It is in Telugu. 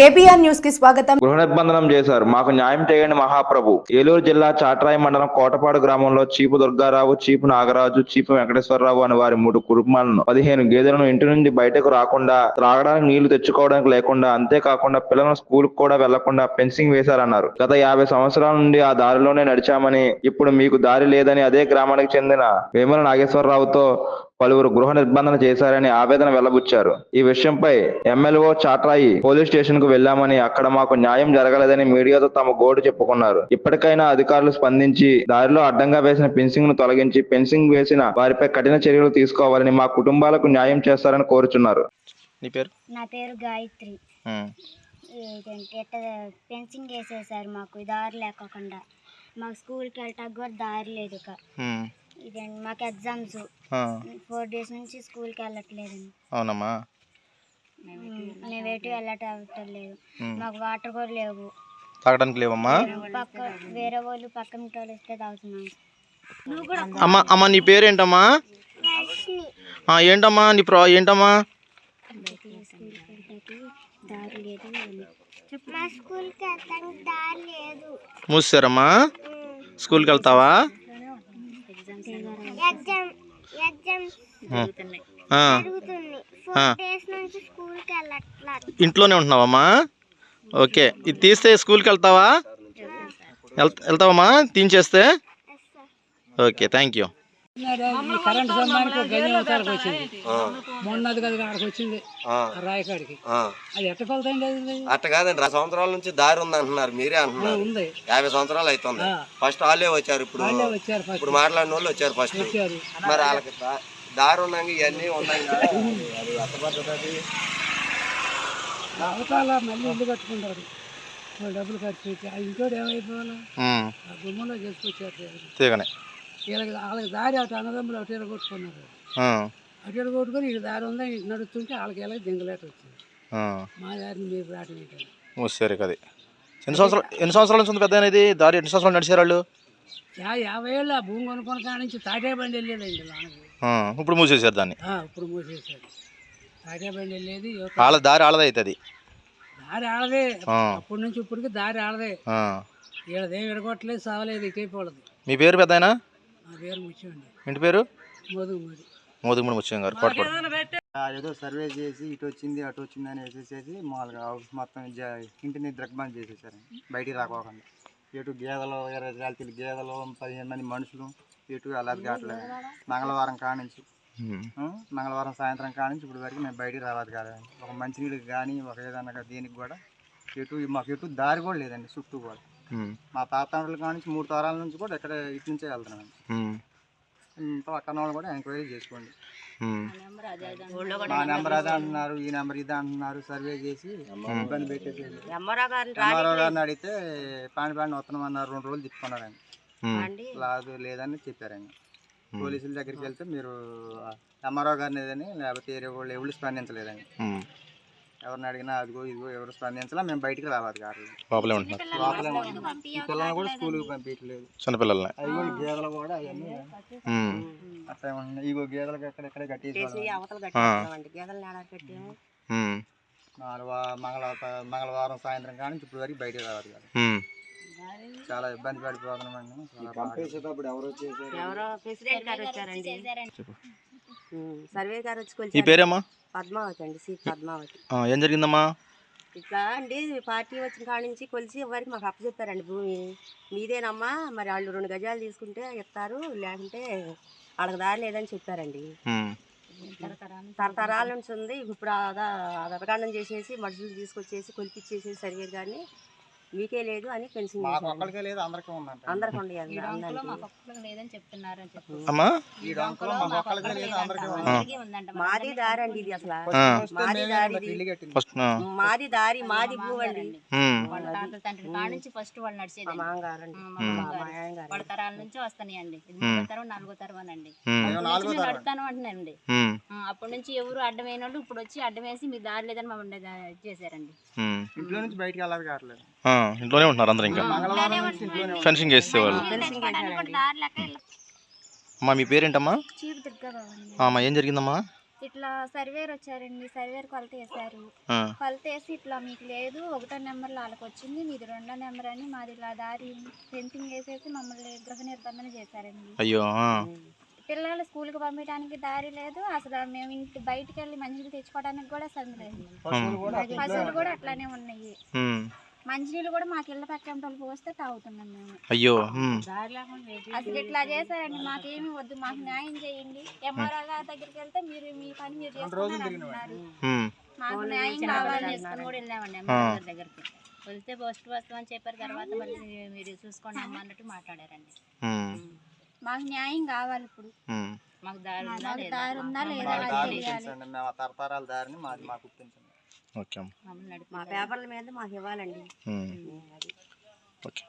కేబీఆర్ న్యూస్కి స్వాగతం. గృహ నిర్బంధనం చేశారు. మాకు న్యాయం చేయండి మహాప్రభు. ఏలూరు జిల్లా చాట్రాయి మండలం కోటపాడు గ్రామంలో చీపు దుర్గారావు చీపు నాగరాజు చీపు వెంకటేశ్వరరావు అని వారి మూడు కుటుంబాలను పదిహేను గేదెలను ఇంటి నుండి బయటకు రాకుండా త్రాగడానికి నీళ్ళు తెచ్చుకోవడానికి లేకుండా అంతేకాకుండా పిల్లలను స్కూల్ కూడా వెళ్ళకుండా ఫెన్సింగ్ వేశారన్నారు. గత యాభై సంవత్సరాల నుండి ఆ దారిలోనే నడిచామని ఇప్పుడు మీకు దారి లేదని అదే గ్రామానికి చెందిన వేమల నాగేశ్వరరావుతో పలువురు గృహ నిర్బంధన చేశారని ఆవేదన వెల్లబుచ్చారు. ఈ విషయంపై ఎమ్మెల్యే చాట్రాయి పోలీస్ స్టేషన్కు వెళ్ళామని అక్కడ మాకు న్యాయం జరగలేదని మీడియాతో తమ గోడు చెప్పుకున్నారు. ఇప్పటికైనా అధికారులు స్పందించి దారిలో అడ్డంగా వేసిన ఫెన్సింగ్ను తొలగించి ఫెన్సింగ్ వేసిన వారిపై కఠిన చర్యలు తీసుకోవాలని మా కుటుంబాలకు న్యాయం చేస్తారని కోరుచున్నారు. నీ పేరు? నా పేరు గాయత్రి. ఫెన్సింగ్ వేసేసారు మాకు దారి లేకోకుండా. మాకు స్కూల్కి వెళ్ళటానికి కూడా దారి లేదు. ఇదండి మాకు ఎగ్జామ్స్. ఆ, ఫోర్ డేస్ నుంచి స్కూల్కి వెళ్ళట్లేదండి. అవునమ్మా. మేము ఎటు వెళ్ళటం లేదు. మాకు వాటర్ కూడా లేవు. తాగడానికి లేవమ్మా? పక్క వేరే వాళ్ళు పక్కన వాళ్ళు ఇస్తే తాగుతున్నాం. అమ్మ. అమ్మ నీ పేరు ఏంటమ్మా నీ ప్రో ఏంటమ్మా? స్కూల్కి వెళ్ళటానికి దారి లేదు మా స్కూల్కి వెళ్ళటానికి దారి లేదు. మూసారమ్మా? స్కూల్కి వెళ్తావా? ఇంట్లోనే ఉంటున్నావమ్మా? ఓకే. ఇది తీస్తే స్కూల్కి వెళ్తావా? వెళ్ వెళ్తావమ్మా? తీయించేస్తే ఓకే. Thank you. కరెంట్ స్తంభానికి గజం అవతారకు వచ్చింది. మొన్నది కదా అక్కడికి వచ్చింది. ఆ. రాయకాడికి. అది ఎట్ట కొలతండి అది? అట్ట కాదండి రెండు సంవత్సరాల నుంచి దారి ఉంది అంటున్నారు మీరే అంటున్నారు. ఉంది. యాభై సంవత్సరాలు అవుతుంది ఫస్ట్ వాళ్ళే వచ్చారు ఇప్పుడు. వాళ్ళే వచ్చారు ఫస్ట్. ఇప్పుడు మాట్లాడిన వాళ్ళు వచ్చారు ఫస్ట్. వచ్చారు. మరి వాళ్ళకి దారి ఉన్నాక ఇవన్నీ ఉన్నాయి అది? అవతాల మళ్ళీ ఇల్లు కట్టుకుంటారు. డబ్బులు ఖర్చు పెట్టి. ఆ ఇంకోటి ఏమైపోవాలా? ఆ గుమ్మంలో చేసుకొచ్చారు తీగనే. వీళ్ళకి వాళ్ళకి దారి అటు అన్నదమ్ములు అటు ఇటు కొట్టుకున్నారు. అటు ఇటు కొట్టుకొని ఇటు దారి ఉందా ఇటు నడుస్తుంటే వాళ్ళకి ఎలా దింగలేట వచ్చింది. మా దారిని మీరు రావటం మూసారు కదా. ఎన్ని సంవత్సరాలు ఎన్ని సంవత్సరాల నుంచి ఉంది పెద్ద ఇది దారి ఎన్ని సంవత్సరాలు నడిచారు వాళ్ళు? యా యాభై ఏళ్ళు ఆ భూమి కొనుక్కున్న కాడ నుంచి తాటే బండి వెళ్ళేదండి నాన్నకి ఇప్పుడు మూసేసారు దాన్ని. ఇప్పుడు మూసేశారు. తాటే బండి వెళ్ళేది వాళ్ళ దారి వాళ్ళదే అవుతుంది దారి ఆడదే. అప్పటి నుంచి ఇప్పటికి దారి ఆడదే. వీళ్ళదేం విడగొట్టలేదు సావలేదు ఇటైపోలేదు మీ పేరు పెద్ద ఇంటి పేరు మోదుగుమడి ముత్యం గారు కోటపాడు ఆ ఏదో సర్వే చేసి ఇటు వచ్చింది అటు వచ్చింది అని వేసేసేసి మామూలుగా మొత్తం జ- ఇంటిని ద్రగ్బంద్ చేసేసారు. బయటికి రాకోకుండా. ఇటు గేదెలు ఇరవై జాతీయులు గేదెలు పదిహేను మంది మనుషులు ఇటు అలాది కావట్లేదు మంగళవారం కానించి. మంగళవారం సాయంత్రం కానించి ఇప్పుడు వరకు మేము బయటికి రావాలి కాదు. ఒక మంచినీళ్ళకి కానీ ఒక ఏదన్నా దేనికి కూడా. ఎటు మాకు ఎటు దారి కూడా లేదండి చుట్టూ కూడా. మా తాతండ్రుల కానించి మూడు తరాల నుంచి కూడా ఇక్కడ ఇటు నుంచే వెళ్తున్నాం. ఉమ్. పక్కన వాళ్ళు కూడా ఎంక్వైరీ చేసుకోండి. మా నెంబర్ అదే అంటున్నారు ఈ నెంబర్ ఇదే అంటున్నారు సర్వే చేసి ఇబ్బంది పెట్టేసి ఎంఆర్ఓ గారిని అడిగితే పాని పాని వస్తున్నాం అన్నారు రెండు రోజులు తిప్పుకున్నారు ఆయన ఉమ్. లేదు లేదని చెప్పారు ఆయన పోలీసుల దగ్గరికి వెళ్తే మీరు ఎంఆర్ఓ గారిని ఏదని లేకపోతే వేరే వాళ్ళు ఎవరు స్పందించలేదని ఉమ్. ఎవరిని అడిగినా అదిగో ఇదిగో ఎవరు స్పందించలా మేము బయటికి రావాలి గారు. లోపలే ఉంటున్నారు. లోపలే ఉన్నాం. ఈ పిల్లల్ని కూడా స్కూల్కి పంపించలేదు చిన్నపిల్లల్ని. అయ్యో గేదెలు కూడా అవన్నీ. ఉమ్. అట్లా ఉన్నాయి ఇగో గేదెలకు ఎక్కడెక్కడ కట్టేసి ఆ. ఉమ్. నాలుగు వా- మంగళ మంగళవారం సాయంత్రం కానీ ఇప్పుడు వరకు బయటికి రావాలి కాదు ఉమ్. చాలా ఇబ్బంది పడిపోతున్నామండి. ఎవరు వచ్చేసారు ఎవరో ప్రెసిడెంట్ గారు వచ్చారండి. ఉమ్, సర్వే గారు వచ్చి కొలిచారు. పేరేమ్మా? పద్మావతి అండి సి పద్మావతి. ఏం జరిగిందమ్మా? ఇట్లా అండి పార్టీ వచ్చిన కాడ నుంచి కొలిసి ఎవరికి మాకు అప్పచెప్పారండి భూమి. మీదేనమ్మా మరి వాళ్ళు రెండు గజాలు తీసుకుంటే ఇస్తారు లేకుంటే వాళ్ళకి దారి లేదని చెప్పారండి. తరతరాల నుంచి ఉంది. ఇప్పుడు అదరకాండం చేసేసి మనుషులు తీసుకొచ్చేసి కొలిపిచ్చేసి సర్వే గారిని మీకే లేదు అని పెన్షన్ మాకు ఒక్కడికే లేదు అందరికీ ఉందంట. అందరికి ఉండే అందరికి అమ్మా? ఈ డొంకలో మాకు ఒక్కడికే లేదు అందరికీ ఉంది మాది దారి అండి ఇది అసలు. మాది దారి మరి ఇది. ఇల్లు కట్టింది. ఫస్ట్ ఆ. మాది దారి మాది భూ అండి ఉమ్. వాళ్ళ తాతల తండ్రి కాడ నుంచి ఫస్ట్ వాళ్ళు నడిచేది. మా మామగారు అండి మా మా మామగారు. వాళ్ళ తరాల నుంచి వస్తున్నాయండి. ఇది మూడో తరం నాలుగో తరం. అనండి నడుతాను అంటున్నానండి. ఉమ్. ఆ, అప్పటి నుంచి ఎవరు అడ్డమైన వాళ్ళు ఇప్పుడు వచ్చి అడ్డం వేసి మీకు దారి లేదని మమ్మల్ని దా- చేశారండి. ఇంట్లో నుంచి బయటికి వెళ్ళాలి కావట్లేదు. ఆ, ఇంట్లోనే ఉంటున్నారు అందరు ఇంకా. ఫెన్సింగ్ వేసేవాళ్ళు అమ్మా మీ పేరేంటమ్మా? అమ్మా ఏం జరిగిందమ్మా? ఇట్లా సర్వేర్ వచ్చారండి సర్వేర్ కొలత వేశారు. ఆ, కొలత వేసి ఇట్లా మీకు లేదు ఒకటో నెంబర్ వాళ్ళకి వచ్చింది మీది రెండో నెంబర్ అని మాది ఇలా దారి ఫెన్సింగ్ వేసేసి మమ్మల్ని గృహ నిర్బంధన చేశారండి. అయ్యో పిల్లలు స్కూల్కి పంపించడానికి దారి లేదు అసలు మేము ఇంటి బయటికి వెళ్ళి మంచినీళ్ళు తెచ్చుకోవడానికి కూడా సంది లేదు. పశువులు కూడా అట్లానే ఉన్నాయి. మంచినీళ్ళు కూడా మాకు ఇళ్ళ పక్కన వాళ్ళు పోస్తే తాగుతున్నాం మేము. అయ్యో అసలు ఇట్లా చేశారండి మాకేమి వద్దు మాకు న్యాయం చేయండి. ఎంఆర్ఓ గారి దగ్గరికి వెళ్తే మీరు మీ పని మీరు చేసుకున్నారు మాకు న్యాయం కావాలి తీసుకొని కూడా వెళ్ళామండి గారి దగ్గరికి. వెళ్తే పోస్ట్ వస్తామని చెప్పారు తర్వాత మళ్ళీ మీరు చూసుకోండి అమ్మ అన్నట్టు మాట్లాడారండి. మాకు న్యాయం కావాలి ఇప్పుడు. మాకు దారి ఉందా మాకు లేదా తరతరాల దారిని మాది మాకు మా పేపర్ల మీద మాకు ఇవ్వాలండి. ఓకే.